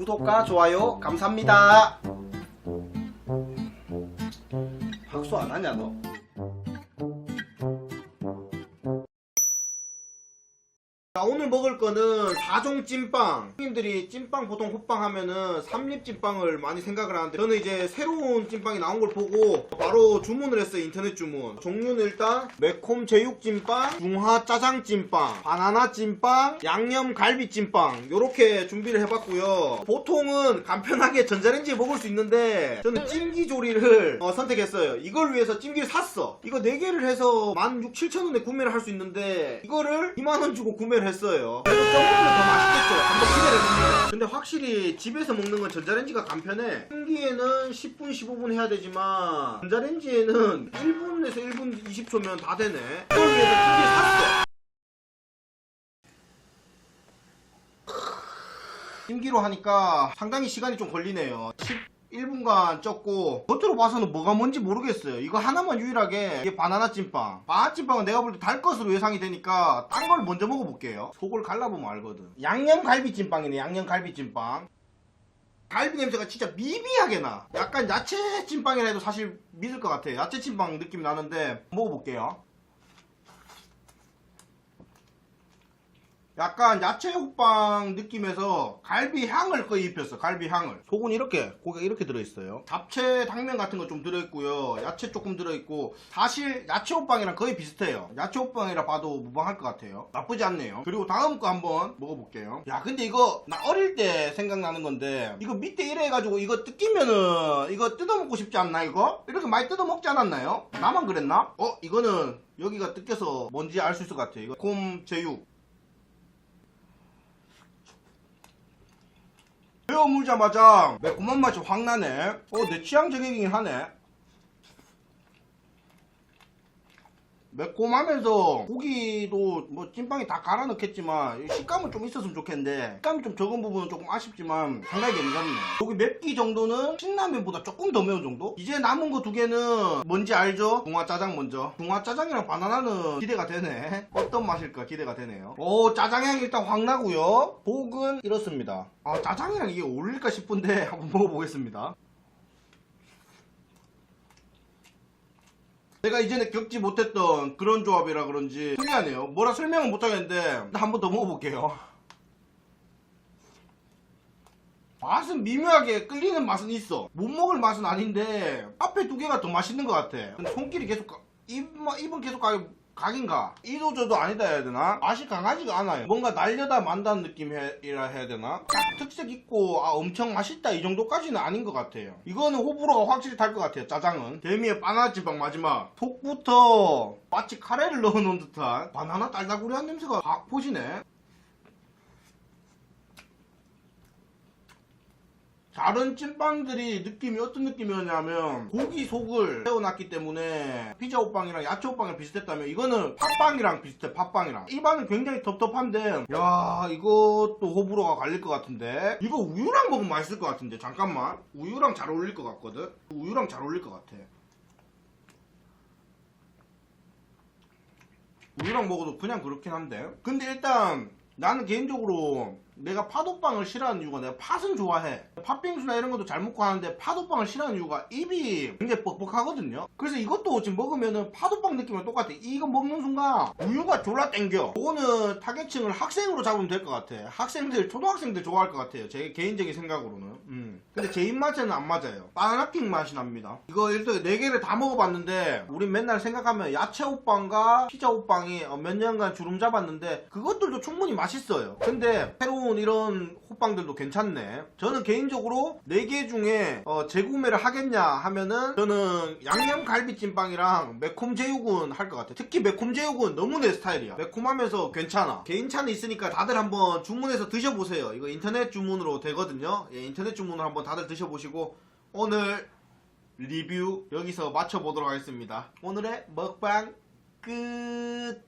구독과 좋아요 감사합니다. 박수 안 하냐 너? 자 오늘 먹을 거는 4종 찐빵. 형님들이 찐빵 보통 호빵 하면은 삼립 찐빵을 많이 생각을 하는데 저는 이제 새로운 찐빵이 나온 걸 보고 바로 주문을 했어요 인터넷 주문. 종류는 일단 매콤 제육 찐빵 중화 짜장 찐빵 바나나 찐빵 양념 갈비 찐빵. 요렇게 준비를 해봤고요. 보통은 간편하게 전자레인지에 먹을 수 있는데 저는 찜기 조리를 어, 선택했어요. 이걸 위해서 찜기를 샀어. 이거 4개를 해서 16,000원에 구매를 할 수 있는데 이거를 2만원 주고 구매를 했어요. 그래도 조금은 더 맛있겠죠. 한번 기대를 해봅니다. 근데 확실히 집에서 먹는 건 전자레인지가 간편해. 찜기에는 10분 15분 해야 되지만 전자레인지에는 1분에서 1분 20초면 다 되네. 이걸 위해서 찜기를 샀어. 찜기로 하니까 상당히 시간이 좀 걸리네요. 11분간 쪘고 겉으로 봐서는 뭐가 뭔지 모르겠어요. 이거 하나만 유일하게 이게 바나나 찐빵. 바나나 찐빵은 내가 볼 때 달 것으로 예상이 되니까 딴 걸 먼저 먹어볼게요. 속을 갈라보면 알거든. 양념 갈비 찐빵이네. 양념 갈비 찐빵. 갈비 냄새가 진짜 미비하게 나. 약간 야채 찐빵이라 해도 사실 믿을 것 같아요. 야채 찐빵 느낌 나는데 먹어볼게요. 약간 야채 호빵 느낌에서 갈비 향을 거의 입혔어 갈비 향을. 속은 이렇게 고기가 이렇게 들어있어요. 잡채 당면 같은 거 좀 들어있고요. 야채 조금 들어있고. 사실 야채 호빵이랑 거의 비슷해요. 야채 호빵이라 봐도 무방할 것 같아요. 나쁘지 않네요. 그리고 다음 거 한번 먹어볼게요. 야 근데 이거 나 어릴 때 생각나는 건데 이거 밑에 이래 해가지고 이거 뜯기면은 이거 뜯어먹고 싶지 않나 이거? 이렇게 많이 뜯어먹지 않았나요? 나만 그랬나? 어 이거는 여기가 뜯겨서 뭔지 알 수 있을 것 같아요. 이거 곰 제육 배워 물자마자 매콤한 맛이 확 나네. 어, 내 취향 저격이긴 하네. 매콤하면서 고기도 뭐 찐빵에 다 갈아 넣겠지만 식감은 좀 있었으면 좋겠는데 식감이 좀 적은 부분은 조금 아쉽지만 상당히 괜찮네 여기 맵기 정도는 신라면보다 조금 더 매운 정도? 이제 남은 거 두 개는 뭔지 알죠? 중화짜장 먼저. 중화짜장이랑 바나나는 기대가 되네. 어떤 맛일까 기대가 되네요. 오 짜장향이 일단 확 나고요. 복은 이렇습니다. 아 짜장이랑 이게 어울릴까 싶은데 한번 먹어보겠습니다 내가 이전에 겪지 못했던 그런 조합이라 그런지 특이하네요. 뭐라 설명은 못하겠는데 한 번 더 먹어볼게요. 맛은 미묘하게 끌리는 맛은 있어. 못 먹을 맛은 아닌데 앞에 두 개가 더 맛있는 것 같아. 근데 손길이 계속 가, 입, 입은 계속 가, 각인가? 이도저도 아니다 해야 되나? 맛이 강하지가 않아요. 뭔가 날려다 만다는 느낌이라 해야 되나? 딱 특색 있고 아 엄청 맛있다 이 정도까지는 아닌 것 같아요. 이거는 호불호가 확실히 탈 것 같아요. 짜장은. 개미의 바나나 찐빵 마지막. 속부터 마치 카레를 넣어놓은 듯한 바나나 딸다구리한 냄새가 확 포지네. 다른 찐빵들이 느낌이 어떤 느낌이었냐면 고기 속을 세워놨기 때문에 피자 호빵이랑 야채 호빵이랑 비슷했다면 이거는 팥빵이랑 비슷해 팥빵이랑. 입안은 굉장히 텁텁한데 야 이것도 호불호가 갈릴 것 같은데. 이거 우유랑 먹으면 맛있을 것 같은데 잠깐만. 우유랑 잘 어울릴 것 같거든? 우유랑 잘 어울릴 것 같아. 우유랑 먹어도 그냥 그렇긴 한데. 근데 일단 나는 개인적으로 내가 팥호빵을 싫어하는 이유가 내가 팥은 좋아해. 팥빙수나 이런 것도 잘 먹고 하는데 팥호빵을 싫어하는 이유가 입이 굉장히 뻑뻑하거든요. 그래서 이것도 지금 먹으면은 팥호빵 느낌이랑 똑같아. 이거 먹는 순간 우유가 졸라 땡겨. 이거는 타겟층을 학생으로 잡으면 될 것 같아. 학생들 초등학생들 좋아할 것 같아요. 제 개인적인 생각으로는. 음. 근데 제 입맛에는 안 맞아요. 바나나핑 맛이 납니다. 이거 일단 4개를 다 먹어봤는데 우린 맨날 생각하면 야채 호빵과 피자 호빵이 어, 몇 년간 주름 잡았는데 그것들도 충분히 맛있어요. 근데 새로운 이런 호빵들도 괜찮네. 저는 개인적으로 4개 중에 어, 재구매를 하겠냐 하면은 저는 양념 갈비찜빵이랑 매콤 제육은 할 것 같아 특히 매콤 제육은 너무 내 스타일이야. 매콤하면서 괜찮아. 개인차는 있으니까 다들 한번 주문해서 드셔보세요. 이거 인터넷 주문으로 되거든요. 예, 인터넷 주문으로 한번 다들 드셔보시고 오늘 리뷰 여기서 마쳐보도록 하겠습니다. 오늘의 먹방 끝